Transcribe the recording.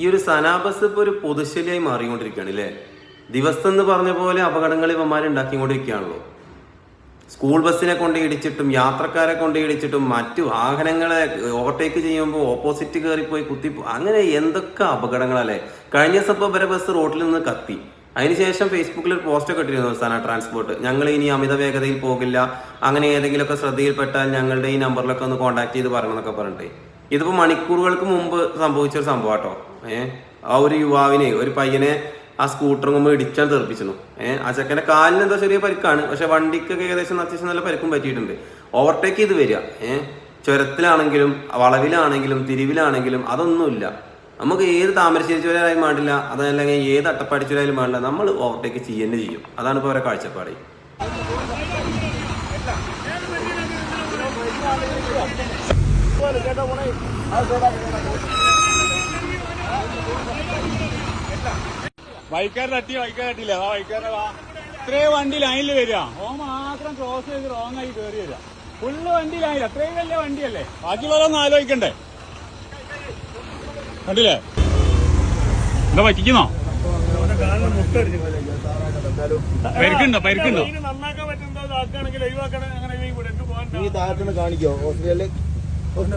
ഈ ഒരു സനാബസ് ഇപ്പൊ ഒരു പൊതുശല്യായി മാറിക്കൊണ്ടിരിക്കുകയാണ് അല്ലേ ദിവസം എന്ന് പറഞ്ഞ പോലെ അപകടങ്ങൾ ഇവന്മാർ ഉണ്ടാക്കിക്കൊണ്ടിരിക്കുകയാണല്ലോ. സ്കൂൾ ബസ്സിനെ കൊണ്ട് ഇടിച്ചിട്ടും യാത്രക്കാരെ കൊണ്ട് ഇടിച്ചിട്ടും മറ്റു വാഹനങ്ങളെ ഓവർടേക്ക് ചെയ്യുമ്പോൾ ഓപ്പോസിറ്റ് കയറിപ്പോയി കുത്തി അങ്ങനെ എന്തൊക്കെ അപകടങ്ങളല്ലേ? കഴിഞ്ഞ ദിവസം വരെ ബസ് റോഡിൽ നിന്ന് കത്തി. അതിനുശേഷം ഫേസ്ബുക്കിൽ ഒരു പോസ്റ്റ് ഒക്കെ ഇട്ടിരുന്നു സന ട്രാൻസ്പോർട്ട്. ഞങ്ങൾ ഇനി അമിത വേഗതയിൽ പോകില്ല. അങ്ങനെ ഏതെങ്കിലുമൊക്കെ ശ്രദ്ധയിൽപ്പെട്ടാൽ ഞങ്ങളുടെ ഈ നമ്പറിലൊക്കെ ഒന്ന് കോൺടാക്ട് ചെയ്ത് പറയണമെന്നൊക്കെ പറഞ്ഞിട്ട്. ഇതിപ്പോ മണിക്കൂറുകൾക്ക് മുമ്പ് സംഭവിച്ച ഒരു സംഭവം കേട്ടോ ഏഹ് ആ ഒരു യുവാവിനെ ഒരു പയ്യനെ ആ സ്കൂട്ടർ മുമ്പ് ഇടിച്ചാൽ തെറിപ്പിച്ചു ഏഹ് ആ ചെക്കന്റെ കാലിന് എന്താ ചെറിയ പരിക്കാണ്. പക്ഷെ വണ്ടിക്കൊക്കെ ഏകദേശം അത്യാവശ്യം നല്ല പരിക്കും പറ്റിയിട്ടുണ്ട്. ഓവർടേക്ക് ചെയ്ത് വരിക. ഏഹ് ചുരത്തിലാണെങ്കിലും വളവിലാണെങ്കിലും തിരിവിലാണെങ്കിലും അതൊന്നുമില്ല. നമുക്ക് ഏത് താമരശ്ശേരി ചുരായാലും വേണ്ടില്ല അതല്ലെങ്കിൽ ഏത് അട്ടപ്പാടി ചുരായാലും വേണ്ടില്ല നമ്മൾ ഓവർടേക്ക് ചെയ്യുന്നത് ചെയ്യും. അതാണ് ഇപ്പോൾ അവരെ കാഴ്ചപ്പാട്. വൈക്കാരൻ തട്ടി വൈക്കാരൻ തട്ടിയില്ല ആ വൈക്കാരൻ വാ. ഇത്രയും വണ്ടി ലൈനിൽ വരിക. ഓ മാത്രം ക്രോസ് ചെയ്ത് റോങ് ആയി കയറി വരിക. ഫുള്ള് വണ്ടി ലൈനില്ല അത്രയും വലിയ വണ്ടിയല്ലേ? ബാക്കിയുള്ളവരൊന്നും ആലോചിക്കണ്ടേ? കണ്ടില്ലേ? എന്താ പറ്റിക്കുന്നോ? പരിക്കുണ്ടോ? പരിക്കുണ്ടോ? നന്നാക്കാൻ പറ്റുന്ന അങ്ങനെ ഈ താഴത്തുനിന്ന് കാണിക്കോ. ഹോസ്പിറ്റലിൽ उसने